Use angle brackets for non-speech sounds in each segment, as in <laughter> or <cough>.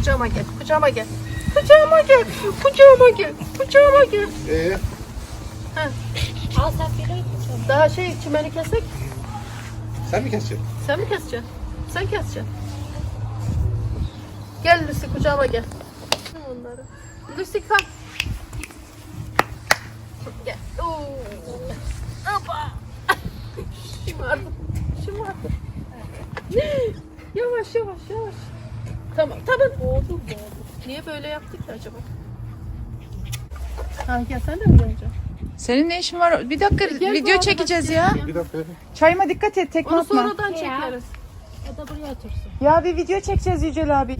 kucağıma gel. Kucağıma gel. Kucağıma gel. Kucağıma gel. Kucağıma gel. Ee, Al sen bir Daha şey çimeni kesek. sen mi keseceksin? Sen mi keseceksin? Sen keseceksin. Gel Lucy kucağıma gel. Onları. Lucy kalk. Gel. Oo. Hoppa. Şımardım. Şımardım. Yavaş yavaş yavaş. Tamam tamam. Oldu oldu. Niye böyle yaptık ki acaba? Ha gel sen de mi geleceksin? Senin ne işin var? Bir dakika Gel bu video arada çekeceğiz ya. Bir dakika. Çayıma dikkat et tekme Onu atma. sonradan Ya. çekeriz. O da buraya otursun. Ya bir video çekeceğiz Yücel abi.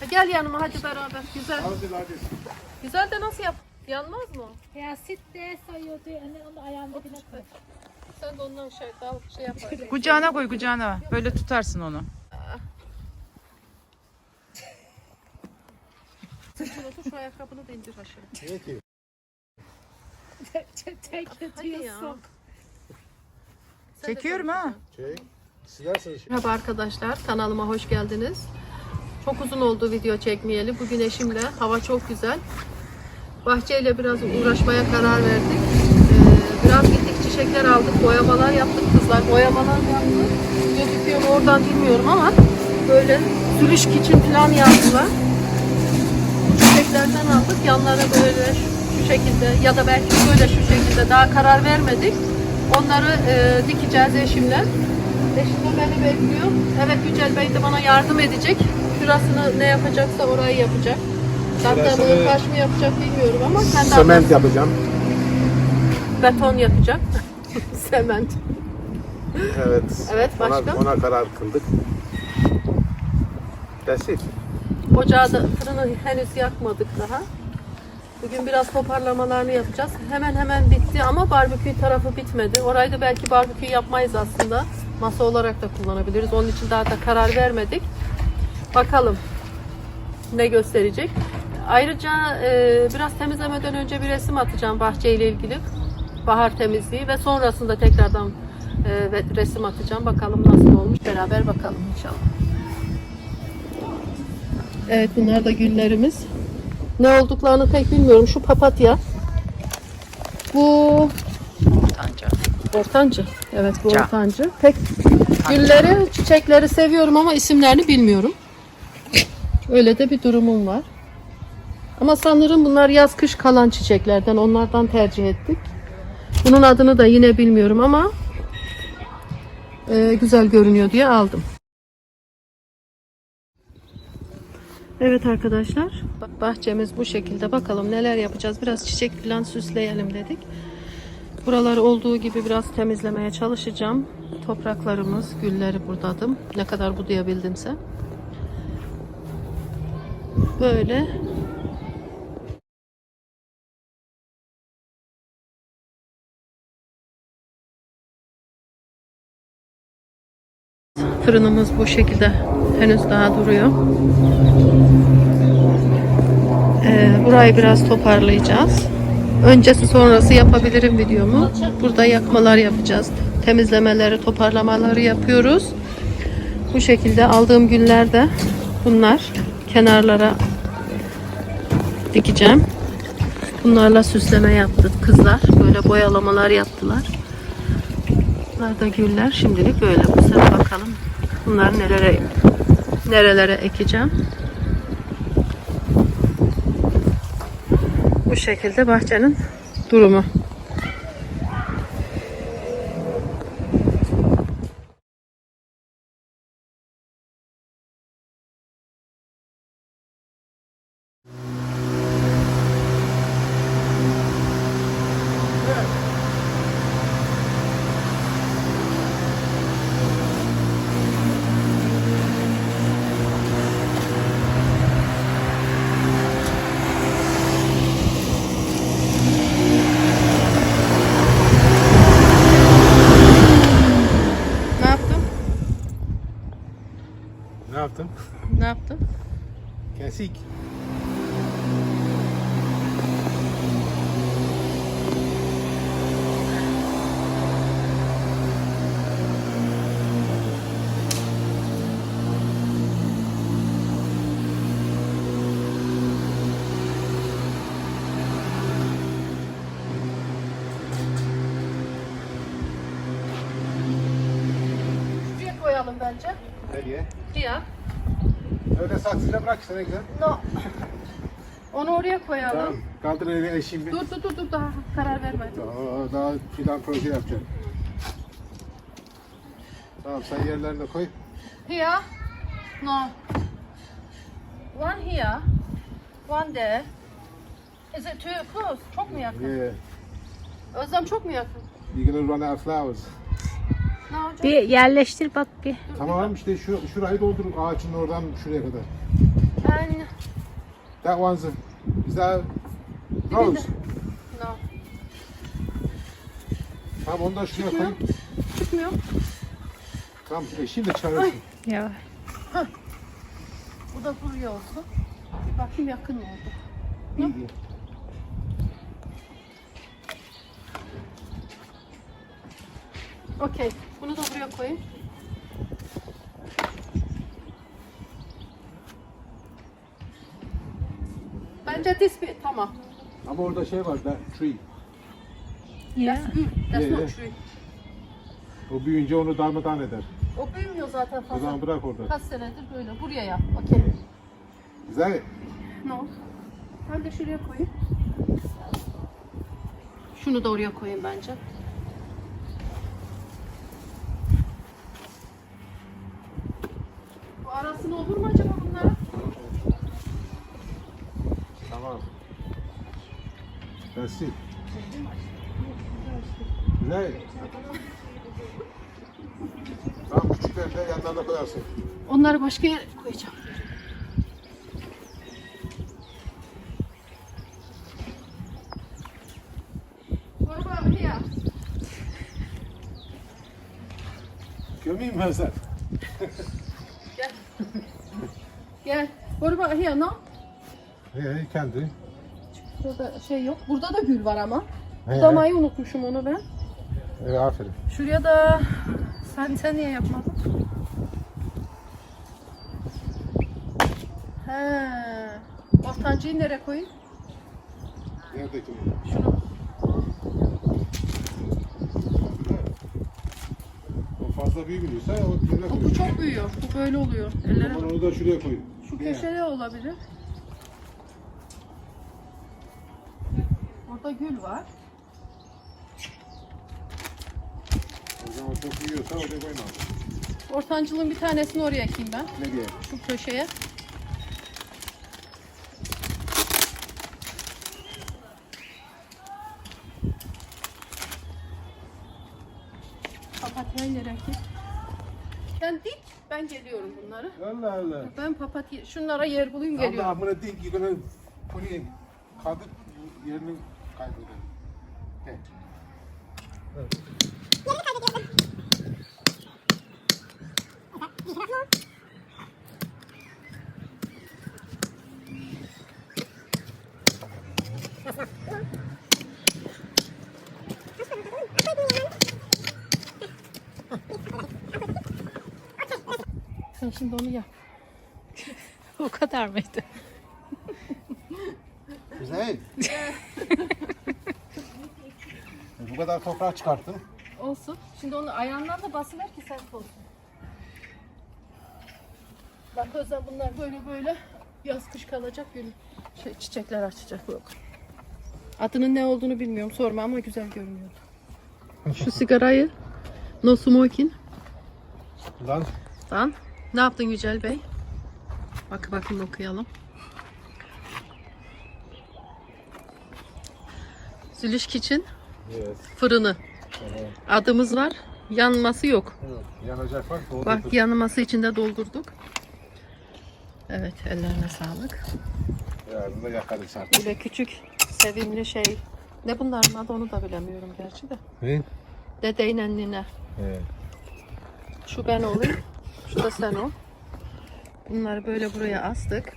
Ha, Gel yanıma hadi beraber. Güzel. Hadi hadi. Güzel de nasıl yap? Yanmaz mı? o? Ya sit de sayıyordu. Hani onu ayağın dibine koy. Sen de ondan şey daha şey yaparsın. Kucağına koy kucağına. Böyle tutarsın onu. Sırtına otur şu ayakkabını da indir aşağı. Niye ki? Tek de Çekiyorum ha. Çek. Silersin şimdi. Merhaba arkadaşlar, kanalıma hoş geldiniz. Çok uzun oldu video çekmeyeli. Bugün eşimle, hava çok güzel. Bahçeyle biraz uğraşmaya karar verdik. Ee, biraz gittik çiçekler aldık, boyamalar yaptık kızlar. Boyamalar yaptık. Gözüküyor mu oradan bilmiyorum ama böyle sürüş için falan yaptılar. Yanlara böyle şu şekilde ya da belki böyle şu şekilde daha karar vermedik. Onları e, dikeceğiz eşimle. Eşim de beni bekliyor. Evet Yücel Bey de bana yardım edecek. Şurasını ne yapacaksa orayı yapacak. Zaten Şurasını- taş mı yapacak bilmiyorum ama kendi Sement yapacağım. beton yapacak. <laughs> Sement. Evet. Evet, başka? Ona, ona karar kıldık. Basit. Ocağı da fırını henüz yakmadık daha. Bugün biraz toparlamalarını yapacağız. Hemen hemen bitti ama barbekü tarafı bitmedi. Orayı da belki barbekü yapmayız aslında. Masa olarak da kullanabiliriz. Onun için daha da karar vermedik. Bakalım ne gösterecek. Ayrıca e, biraz temizlemeden önce bir resim atacağım bahçeyle ilgili. Bahar temizliği ve sonrasında tekrardan e, resim atacağım. Bakalım nasıl olmuş. Beraber bakalım inşallah. Evet bunlar da güllerimiz. Ne olduklarını pek bilmiyorum. Şu papatya. Bu Anca. ortancı. Evet bu Ca. ortancı. Pek gülleri, çiçekleri seviyorum ama isimlerini bilmiyorum. Öyle de bir durumum var. Ama sanırım bunlar yaz kış kalan çiçeklerden. Onlardan tercih ettik. Bunun adını da yine bilmiyorum ama e, güzel görünüyor diye aldım. Evet arkadaşlar. bah- Bahçemiz bu şekilde. Bakalım neler yapacağız. Biraz çiçek falan süsleyelim dedik. Buraları olduğu gibi biraz temizlemeye çalışacağım. Topraklarımız, gülleri buradadım. Ne kadar budayabildimse. Böyle. Fırınımız bu şekilde henüz daha duruyor. Ee, burayı biraz toparlayacağız. Öncesi sonrası yapabilirim videomu. Burada yakmalar yapacağız. Temizlemeleri, toparlamaları yapıyoruz. Bu şekilde aldığım günlerde bunlar kenarlara dikeceğim. Bunlarla süsleme yaptı kızlar. Böyle boyalamalar yaptılar. Bunlar da güller. Şimdilik böyle. Bu sene bakalım. Bunları nerelere nerelere ekeceğim. Bu şekilde bahçenin durumu. Ne yaptım? Ne yaptın? Ne yaptım? Kesik. koyalım bence. Nereye? Here. Öyle saksıyla bırak işte ne güzel. No. Onu oraya koyalım. Tamam. Kaldır elini eşeyim bir. Dur dur dur dur daha karar vermedim. Daha, daha filan proje yapacağım. Tamam sen yerlerine koy. Here. No. One here. One there. Is it too close? Çok mu yakın? Yeah. Özlem çok mu yakın? You're gonna run out of flowers. Bir yerleştir bak bir. Tamam işte şu, şurayı doldurun ağacın oradan şuraya kadar. Ben... That one's a, is that rose? No. Tamam onu da şuraya koy. Çıkmıyor. Tamam eşiğini de çıkarırsın. Ya. Bu da buraya olsun. Bir bakayım yakın mı oldu? İyi, iyi. Okey. Bunu da buraya koyayım. Bence this bir tamam. Ama orada şey var that tree. Ya. That's good. That's Yeah, not yeah. true. O büyüyünce onu darmadağın eder. O büyümüyor zaten O fazla. zaman bırak orada. Kaç senedir böyle. Buraya yap. Okey. Güzel. No. Ben de şuraya koyayım. Şunu da oraya koyayım bence. Bu arasını olur mu acaba bunlara? Tamam. İt. Güzel. Tamam küçükleri de yanlarına koyarsın. Onları başka yere koyacağım. Gömeyim ben sen. Gel. Gel. What about here? No? He, kendi. Burada şey yok. Burada da gül var ama. He. Budamayı unutmuşum onu ben. Evet, aferin. Şuraya da sen sen niye yapmadın? He. Ortancıyı nereye koyayım? Neredeki? Şunu. O fazla büyümüyorsa o yerine koy. Bu çok büyüyor. Bu böyle oluyor. Ellere onu da şuraya koy. Şu köşeye olabilir. Orada gül var. O zaman çok büyüyorsa oraya koyma. Ortancılığın bir tanesini oraya ekeyim ben. Nereye? Şu köşeye. Papatyayı nereye ekeyim? Sen dik, ben geliyorum bunları. Allah Allah. Ben papatya, şunlara yer bulayım geliyorum. I'm gonna dig, you're gonna put in. Yerini kaybeder. He. Sen şimdi onu yap. <laughs> O kadar mıydı? Güzel. <laughs> Kadar toprağı çıkarttın. Olsun. Şimdi onu ayağından da basıver ki sert olsun. Bak Özlem bunlar böyle böyle yaz kış kalacak gül şey, çiçekler açacak yok. Adının ne olduğunu bilmiyorum sorma ama güzel görünüyor. Şu sigarayı No Smoking Lan Dan. Ne yaptın Yücel Bey? Bak bakın okuyalım. Zülüş Kitchen Fırını. Adımız var. Yanması yok. Yanacak var. Bak yanması için de doldurduk. Evet ellerine sağlık. Yarın da yakarız artık. Böyle küçük sevimli şey. Ne bunların adı onu da bilemiyorum gerçi de. Ne? Dedeyle nine. Evet. Şu ben olayım. Şu da sen ol. Bunları böyle buraya astık.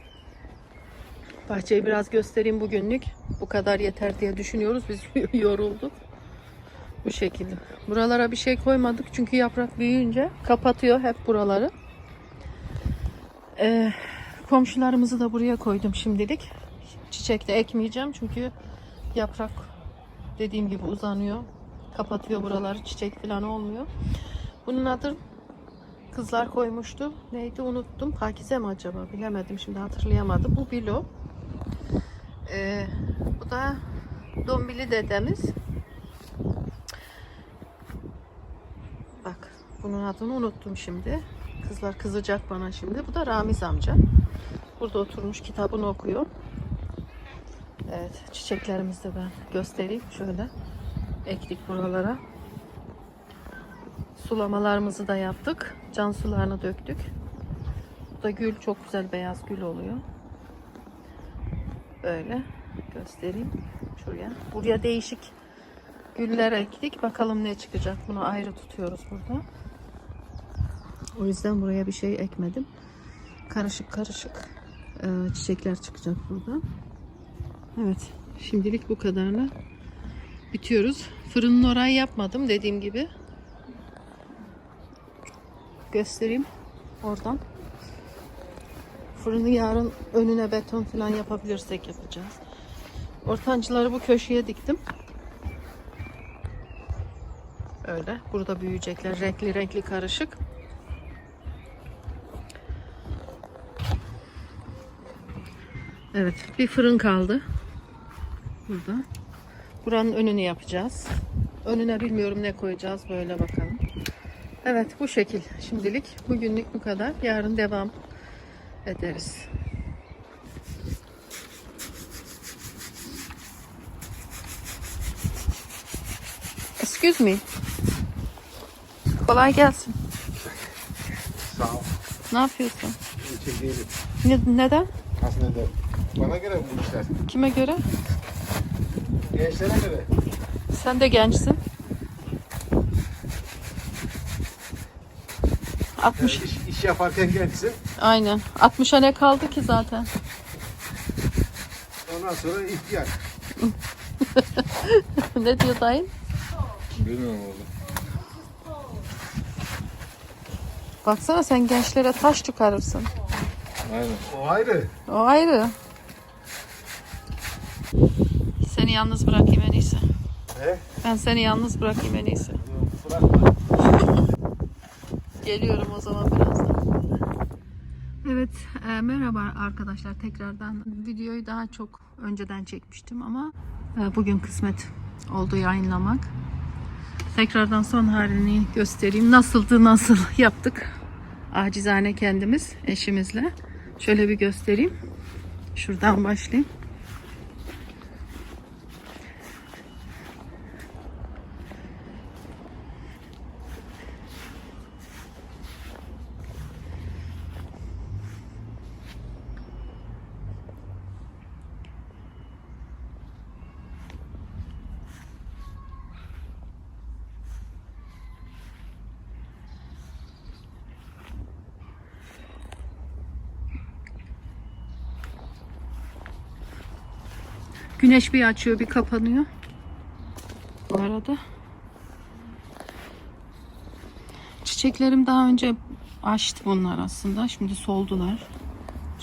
Bahçeyi biraz göstereyim bugünlük. Bu kadar yeter diye düşünüyoruz. Biz <laughs> yorulduk. Bu şekilde. Buralara bir şey koymadık çünkü yaprak büyüyünce kapatıyor hep buraları. Ee, komşularımızı da buraya koydum şimdilik. Çiçek de ekmeyeceğim çünkü yaprak dediğim gibi uzanıyor. Kapatıyor buraları. Çiçek falan olmuyor. Bunun adı Kızlar koymuştu. Neydi unuttum. Pakize mi acaba? Bilemedim şimdi hatırlayamadım. Bu bilo. Ee, bu da Dombili dedemiz. Bak bunun adını unuttum şimdi. Kızlar kızacak bana şimdi. Bu da Ramiz amca. Burada oturmuş kitabını okuyor. Evet çiçeklerimizi de ben göstereyim. Şöyle ektik buralara. Sulamalarımızı da yaptık. Can sularını döktük. Bu da gül çok güzel beyaz gül oluyor. Böyle göstereyim şuraya. Buraya değişik güller ektik. Bakalım ne çıkacak. Bunu ayrı tutuyoruz burada. O yüzden buraya bir şey ekmedim. Karışık karışık e, çiçekler çıkacak burada. Evet. Şimdilik bu kadarla bitiyoruz. Fırının orayı yapmadım dediğim gibi. Göstereyim oradan. Fırını yarın önüne beton falan yapabilirsek yapacağız. Ortancıları bu köşeye diktim. Öyle. Burada büyüyecekler. Renkli renkli karışık. Evet. Bir fırın kaldı. Burada. Buranın önünü yapacağız. Önüne bilmiyorum ne koyacağız. Böyle bakalım. Evet bu şekil. Şimdilik bugünlük bu kadar. Yarın devam ederiz. Excuse me. Kolay gelsin. Sağ ol. Ne yapıyorsun? Değilim. Ne- neden? Aslında da bana göre bu işler. Kime göre? Gençlere göre. Sen de gençsin. 60. Yani iş, iş yaparken gençsin. Aynen. 60'a ne kaldı ki zaten? Ondan sonra ihtiyar. <laughs> ne diyor dayın? Bilmiyorum oğlum. Baksana sen gençlere taş çıkarırsın. Aynen. O ayrı. O ayrı. Seni yalnız bırakayım en iyisi. He? Ben seni yalnız bırakayım en iyisi. Bırakma. Geliyorum o zaman birazdan. Evet, e, merhaba arkadaşlar tekrardan. Videoyu daha çok önceden çekmiştim ama e, bugün kısmet oldu yayınlamak. Tekrardan son halini göstereyim. Nasıldı, nasıl <laughs> yaptık? Acizane kendimiz, eşimizle. Şöyle bir göstereyim. Şuradan başlayayım. Güneş bir açıyor, bir kapanıyor. Bu arada. Çiçeklerim daha önce açtı bunlar aslında. Şimdi soldular.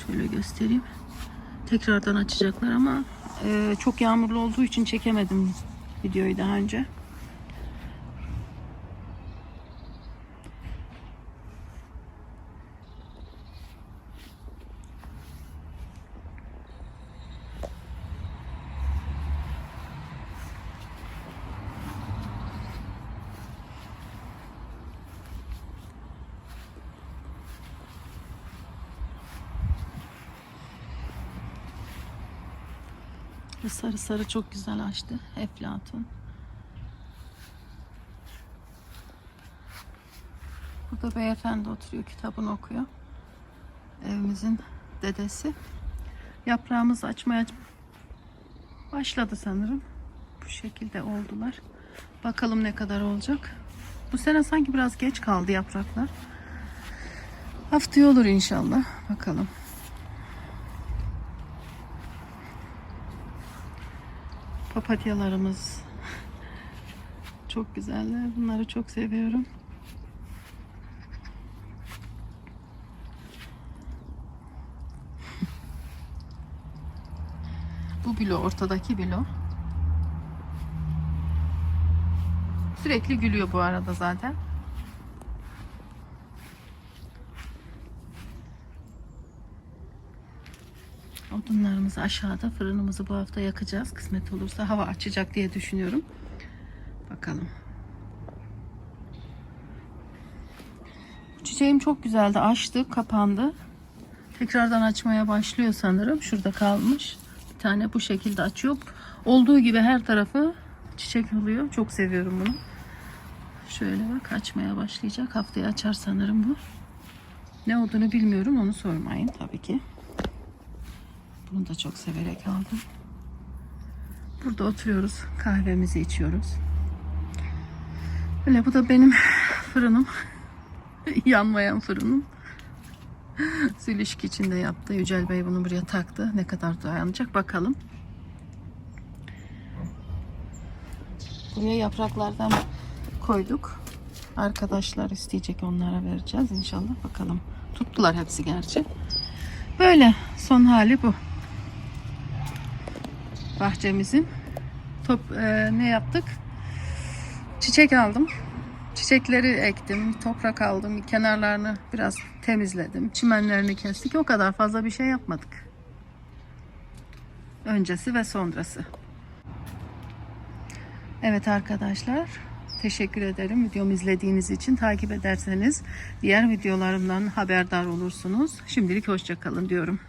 Şöyle göstereyim. Tekrardan açacaklar ama e, çok yağmurlu olduğu için çekemedim videoyu daha önce. Ve sarı sarı çok güzel açtı. Eflatun. Burada beyefendi oturuyor, kitabını okuyor. Evimizin dedesi. Yaprağımız açmaya başladı sanırım. Bu şekilde oldular. Bakalım ne kadar olacak. Bu sene sanki biraz geç kaldı yapraklar. Haftaya olur inşallah. Bakalım. Papatyalarımız çok güzeller. Bunları çok seviyorum. Bu bilo ortadaki bilo. Sürekli gülüyor bu arada zaten. Odunlarımızı aşağıda fırınımızı bu hafta yakacağız. Kısmet olursa hava açacak diye düşünüyorum. Bakalım. Çiçeğim çok güzeldi. Açtı, kapandı. Tekrardan açmaya başlıyor sanırım. Şurada kalmış. Bir tane bu şekilde açıyor. Olduğu gibi her tarafı çiçek oluyor. Çok seviyorum bunu. Şöyle bak açmaya başlayacak. Haftaya açar sanırım bu. Ne olduğunu bilmiyorum. Onu sormayın tabii ki. Bunu da çok severek aldım. Burada oturuyoruz. Kahvemizi içiyoruz. Öyle bu da benim fırınım. <laughs> Yanmayan fırınım. Zülüşk içinde yaptı. Yücel Bey bunu buraya taktı. Ne kadar dayanacak bakalım. Buraya yapraklardan koyduk. Arkadaşlar isteyecek onlara vereceğiz inşallah. Bakalım. Tuttular hepsi gerçi. Böyle son hali bu. Bahçemizin. Top e, ne yaptık? Çiçek aldım. Çiçekleri ektim, toprak aldım, kenarlarını biraz temizledim, çimenlerini kestik. O kadar fazla bir şey yapmadık. Öncesi ve sonrası. Evet arkadaşlar, teşekkür ederim videomu izlediğiniz için. Takip ederseniz diğer videolarımdan haberdar olursunuz. Şimdilik hoşçakalın diyorum.